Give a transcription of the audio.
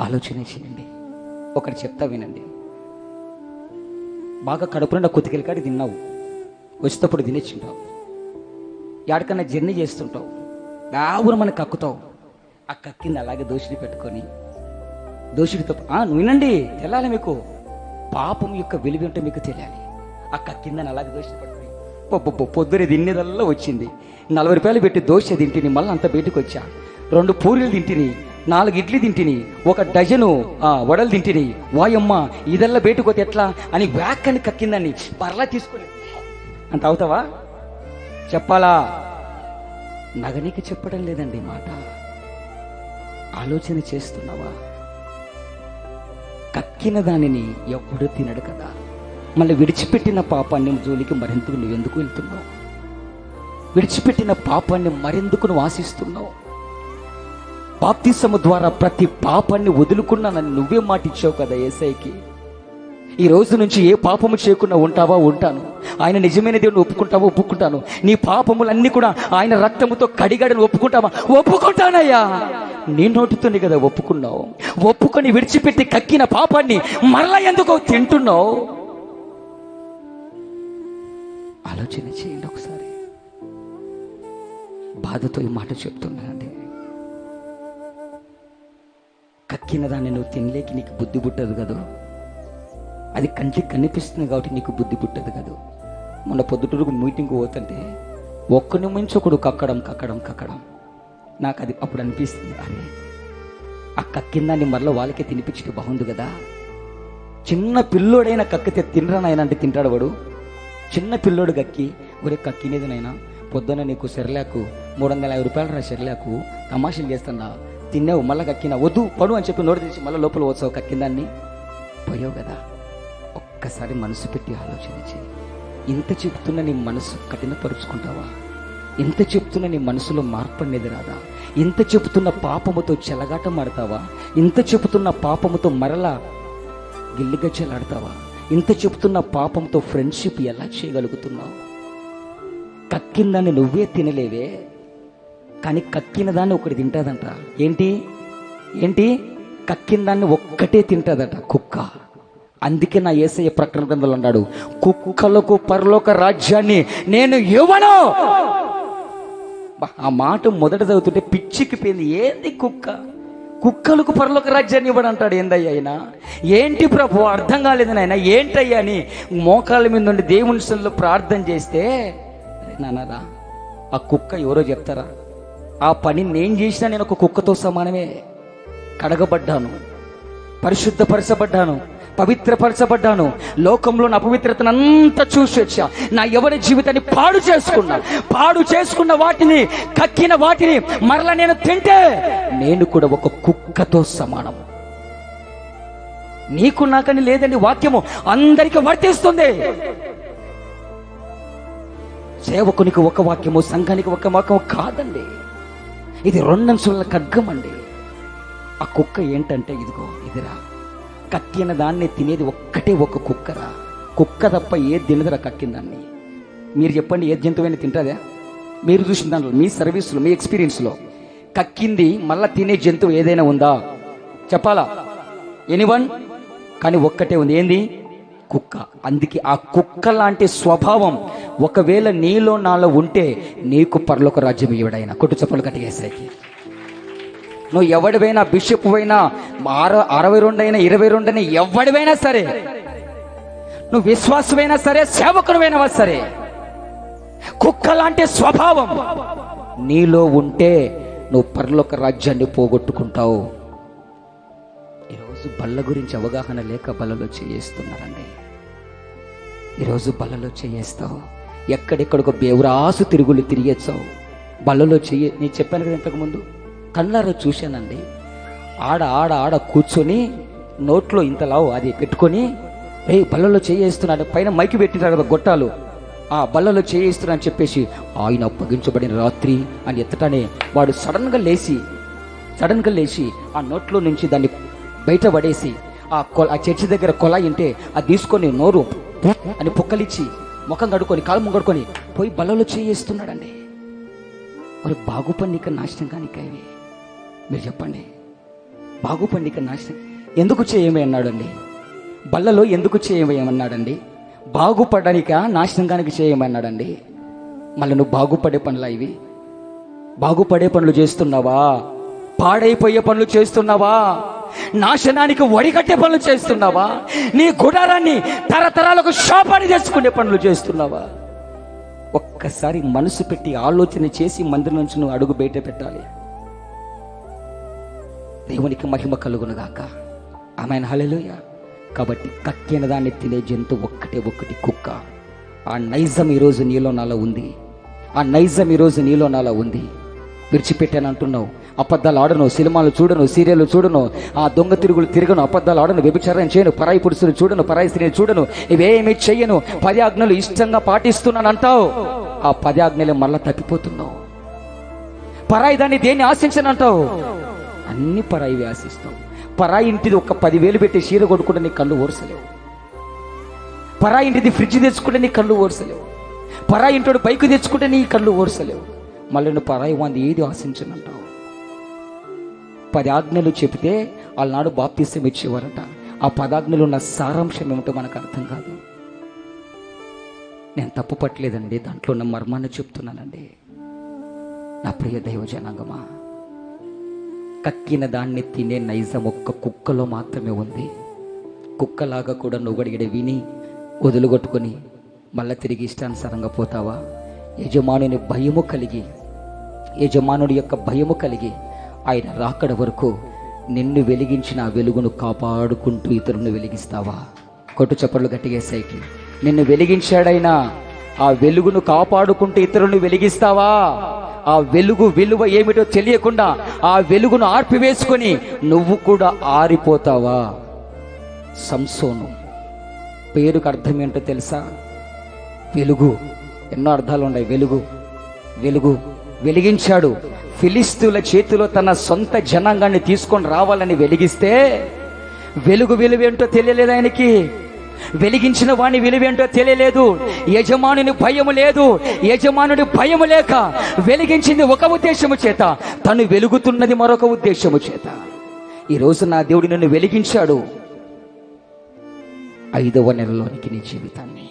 ఆలోచన చేయండి. ఒకటి చెప్తా వినండి. బాగా కడుపు కొద్దికెళ్ళి కాడి తిన్నావు. వచ్చేటప్పుడు తినేచ్చుంటావు ఎక్కడికన్నా జర్నీ చేస్తుంటావు. దావురు మనకు కక్కుతావు. ఆ కక్కింది అలాగే దోషిని పెట్టుకొని దోషుడితో వినండి తెల్లాలి మీకు. పాపం యొక్క విలువ ఏంటో మీకు తెలియాలి ఆ కక్కిందని అలాగే దోషిని పెట్టుకొని పొద్దున తినేదల్లా వచ్చింది. నలభై రూపాయలు పెట్టి దోశ తింటిని మళ్ళీ అంత బయటకు వచ్చా రెండు పూరీలు తింటిని నాలుగు ఇడ్లీ తింటిని ఒక డజను ఆ, వడలు తింటిని. వాయమ్మ ఇదల్లా బయటకు ఎట్లా? అని వ్యాక్కని కక్కిందని పర్లా తీసుకుని. అంత అవుతావా? చెప్పాలా? నగనికి చెప్పడం లేదండి మాట. ఆలోచన చేస్తున్నావా? కక్కిన దానిని ఎప్పుడు తినడు కదా. మళ్ళీ విడిచిపెట్టిన పాపాన్ని జోలికి మరెందుకు నువ్వెందుకు వెళ్తున్నావు? విడిచిపెట్టిన పాపాన్ని మరెందుకు నువ్వు ఆశిస్తున్నావు? బాప్తిసము ద్వారా ప్రతి పాపాన్ని వదులుకున్నానని నువ్వే మాటిచ్చావు కదా ఏసైకి. ఈ రోజు నుంచి ఏ పాపము చేయకుండా ఉంటావా ఉంటాను. ఆయన నిజమైన దేవుని ఒప్పుకుంటావా ఒప్పుకుంటాను. నీ పాపములన్నీ కూడా ఆయన రక్తముతో కడిగాడని ఒప్పుకుంటావా? ఒప్పుకుంటానయ్యా. నీ నోటితోనే కదా ఒప్పుకున్నావు. ఒప్పుకొని విడిచిపెట్టి కక్కిన పాపాన్ని మరలా ఎందుకో తింటున్నావు? ఆలోచన చేయండి ఒకసారి. బాధతో ఈ మాట చెప్తున్నానండి తాకిన దాన్ని నువ్వు తినలేకి నీకు బుద్ధి పుట్టదు కదా? అది కంటికి కనిపిస్తుంది కాబట్టి నీకు బుద్ధి పుట్టదు కదా? మొన్న పొద్దుటూరుకు మీటింగ్ పోతుంటే ఒక్కని మించి ఒకడు కక్కడం కక్కడం కక్కడం. నాకు అది అప్పుడు అనిపిస్తుంది అరే ఆ కక్కిందాన్ని మరల వాళ్ళకే తినిపించడం బాగుంది కదా? చిన్న పిల్లోడైనా కక్కితే తినరా నాయన అంటే తింటాడు వాడు. చిన్న పిల్లోడు కక్కి ఒరే కక్కినేది నాయనా? పొద్దున నీకు సెర్లాకు మూడు వందల యాభై రూపాయలు రా సెర్లాకు తమాషలు చేస్తున్నా తిన్నావు మళ్ళీ కక్కినా వద్దు పడు అని చెప్పి నోరు తెచ్చి మళ్ళీ లోపల వచ్చావు కక్కిందాన్ని. పోయావు కదా ఒక్కసారి మనసు పెట్టి ఆలోచన చేయి ఇంత చెప్తున్న నీ మనసు కఠినపరుచుకుంటావా? ఇంత చెప్తున్న నీ మనసులో మార్పు అనేది రాదా? ఇంత చెబుతున్న పాపముతో చెలగాటం ఆడతావా? ఇంత చెబుతున్న పాపముతో మరలా గిల్లిగచ్చలాడతావా ఇంత చెబుతున్న పాపంతో ఫ్రెండ్షిప్ ఎలా చేయగలుగుతున్నావు? కక్కిందని నువ్వే తినలేవే. కానీ కక్కిన దాన్ని ఒకటి తింటాదంట. ఏంటి? ఏంటి? కక్కిన దాన్ని ఒక్కటే తింటుందట కుక్క. అందుకే నా ఏసయ్య ప్రకటన గ్రంథంలో అన్నాడు కుక్కలకు పరలోక రాజ్యాన్ని నేను ఇవ్వను. ఆ మాట మొదట చదువుతుంటే పిచ్చికి పోయింది. ఏంది కుక్క? కుక్కలకు పరలోక రాజ్యాన్ని ఇవ్వడం అంటాడు. ఏందయ్యా ఆయన? ఏంటి ప్రభు? అర్థం కాలేదు నాయన. ఏంటయ్యా అని మోకాళ్ళ మీద నుండి దేవుని ప్రార్థన చేస్తే "అరే నాన్నరా ఆ కుక్క ఎవరో చెప్తారా? ఆ పని నేను చేసినా నేను ఒక కుక్కతో సమానమే కడగబడ్డాను. పరిశుద్ధపరచబడ్డాను పవిత్రపరచబడ్డాను లోకంలో నా అపవిత్రతనంతా చూసి వచ్చా. నా ఎవరి జీవితాన్ని పాడు చేసుకున్నా పాడు చేసుకున్న వాటిని కక్కిన వాటిని మరలా నేను తింటే నేను కూడా ఒక కుక్కతో సమానం నీకు నాకని లేదండి వాక్యము అందరికీ వర్తిస్తుంది. సేవకునికి ఒక వాక్యము సంఘానికి ఒక వాక్యము కాదండి. ఇది రెండంశుల ఖడ్గం అండి ఆ కుక్క ఏంటంటే ఇదిగో ఇదిరా. కక్కిన దాన్ని తినేది ఒక్కటే ఒక కుక్కరా. కుక్క తప్ప ఏది తినదురా కక్కిన దాన్ని మీరు చెప్పండి ఏ జంతువైనా తింటుందా మీరు చూసిన దాంట్లో మీ సర్వీస్లో మీ ఎక్స్పీరియన్స్లో కక్కింది మళ్ళీ తినే జంతువు ఏదైనా ఉందా? చెప్పాలా? ఎనీవన్? కానీ ఒక్కటే ఉంది. ఏంది? కుక్క. అందుకే ఆ కుక్క లాంటి స్వభావం ఒకవేళ నీలో నాలో ఉంటే నీకు పర్లోక రాజ్యం ఇవ్వడైనా కొట్టు చెప్పలు కట్టేసరికి నువ్వు ఎవడివైనా బిషప్ అయినా అర అరవై రెండు అయినా ఇరవై రెండు అయినా ఎవడివైనా సరే నువ్వు విశ్వాసమైనా సరే సేవకుడువైనా సరే కుక్క లాంటి స్వభావం నీలో ఉంటే నువ్వు పర్లోక రాజ్యాన్ని పోగొట్టుకుంటావు. ఈరోజు బల్ల గురించి అవగాహన లేక బలలో చేయిస్తున్నారండి. ఈరోజు బలలో చేయిస్తావు. ఎక్కడెక్కడికో బేవురాసు తిరుగులు తిరిగేచ్చావు బలలో చెయ్యి నేను చెప్పాను కదా ఇంతకుముందు కళ్ళారో చూశానండి. ఆడ ఆడ ఆడ కూర్చొని నోట్లో ఇంతలావు అది పెట్టుకొని రే బల్లలో చేయిస్తున్నాడు పైన మైకి పెట్టినారు కదా గొట్టాలు. ఆ బల్లలో చేయిస్తున్నా అని చెప్పేసి ఆయన అప్పగించబడిన రాత్రి అని ఎత్తటానే వాడు సడన్గా లేచి సడన్గా లేచి ఆ నోట్లో నుంచి దాన్ని బయట పడేసి ఆ కొ ఆ చర్చి దగ్గర కొలాయి ఉంటే అది తీసుకొని నోరు అని పుక్కలిచ్చి ముఖం కడుక్కొని కాలు ముగడుకొని పోయి బలలో చేయిస్తున్నాడండి. మరి బాగుపండిక నాశనం కానికవి. మీరు చెప్పండి. బాగుపండిక నాశనం ఎందుకు చేయమే అన్నాడండి. బల్లలో ఎందుకు చేయమన్నాడండి బాగుపడడానిక నాశనంగానికి చేయమన్నాడండి మళ్ళీ నువ్వు బాగుపడే పనులా ఇవి? బాగుపడే పనులు చేస్తున్నావా? పాడైపోయే పనులు చేస్తున్నావా? నాశనానికి వడిగట్టే పనులు చేస్తున్నావా? నీ గుడారాన్ని తరతరాలకు శాపాన్ని చేసుకునే పనులు చేస్తున్నావా? ఒక్కసారి మనసు పెట్టి ఆలోచన చేసి మందిరం నుంచి నువ్వు అడుగు బయట పెట్టాలి. దేవునికి మహిమ కలుగునుగాక ఆమె హల్లెలూయా. కాబట్టి కక్కిన దాన్ని తినే జంతువు ఒక్కటే ఒక్కటి కుక్క. ఆ నైజం ఈరోజు నీలో నాలో ఉంది. ఆ నైజం ఈరోజు నీలో నాలో ఉంది. విడిచిపెట్టానంటున్నావు. అబద్ధాలు ఆడను సినిమాలు చూడను సీరియల్ చూడను ఆ దొంగ తిరుగులు తిరగను అబద్ధాలు ఆడను వ్యభిచారం చేయను పరాయి పురుషులు చూడను పరాయి స్త్రీని చూడను ఇవేమి చెయ్యను పర్యాజ్ఞలు ఆజ్ఞలు ఇష్టంగా పాటిస్తున్నాను అంటావు ఆ పర్యాజ్ఞలు మళ్ళా తప్పిపోతున్నావు. పరాయి దాన్ని దేన్ని ఆశించనంటావు? అన్ని పరాయివి ఆశిస్తావు. పరాయి ఇంటిది ఒక పదివేలు పెట్టి చీర కొట్టుకుంటే నీ కళ్ళు ఓర్సలేవు పరాయి ఇంటిది ఫ్రిడ్జ్ తెచ్చుకుంటే నీ కళ్ళు ఓర్సలేవు పరాయి ఇంటోడు బైక్ తెచ్చుకుంటే నీ కళ్ళు ఓర్సలేవు మళ్ళీ నువ్వు పరాయి వాంది ఏది ఆశించనంటావు? పదాజ్ఞలు చెబితే వాళ్ళనాడు బాప్తిసం ఇచ్చేవారట. ఆ పదాజ్ఞలు ఉన్న సారాంశం ఏమిటో మనకు అర్థం కాదు. నేను తప్పు పట్టలేదండి దాంట్లో ఉన్న మర్మాన్ని చెప్తున్నానండి. నా ప్రియ దైవ జనాంగమా కక్కిన దాన్ని తినే నైజం ఒక్క కుక్కలో మాత్రమే ఉంది. కుక్కలాగా కూడా నువ్వడిగడ విని వదులుగొట్టుకొని మళ్ళా తిరిగి ఇష్టానుసారంగా పోతావా? యజమానుని భయము కలిగి యజమానుడి యొక్క భయము కలిగి ఆయన రాకడ వరకు నిన్ను వెలిగించిన వెలుగును కాపాడుకుంటూ ఇతరులను వెలిగిస్తావా? కొట్టు చప్పట్లు గట్టిగేసాయికి నిన్ను వెలిగించాడైనా ఆ వెలుగును కాపాడుకుంటూ ఇతరులను వెలిగిస్తావా? ఆ వెలుగు విలువ ఏమిటో తెలియకుండా ఆ వెలుగును ఆర్పివేసుకొని నువ్వు కూడా ఆరిపోతావా? సంసోను. పేరుకు అర్థం ఏంటో తెలుసా? వెలుగు. ఎన్నో అర్థాలు ఉన్నాయి. వెలుగు. వెలుగు. వెలిగించాడు. ఫిలిస్తుల చేతిలో తన సొంత జనాంగాన్ని తీసుకొని రావాలని వెలిగిస్తే వెలుగు విలువేంటో తెలియలేదు ఆయనకి. వెలిగించిన వాని విలువేంటో తెలియలేదు. యజమానుని భయము లేదు. యజమానుడి భయము లేక వెలిగించింది ఒక ఉద్దేశము చేత. తను వెలుగుతున్నది మరొక ఉద్దేశము చేత. ఈరోజు నా దేవుడు నిన్ను వెలిగించాడు. ఐదవ నెలలోనికి నీ జీవితాన్ని.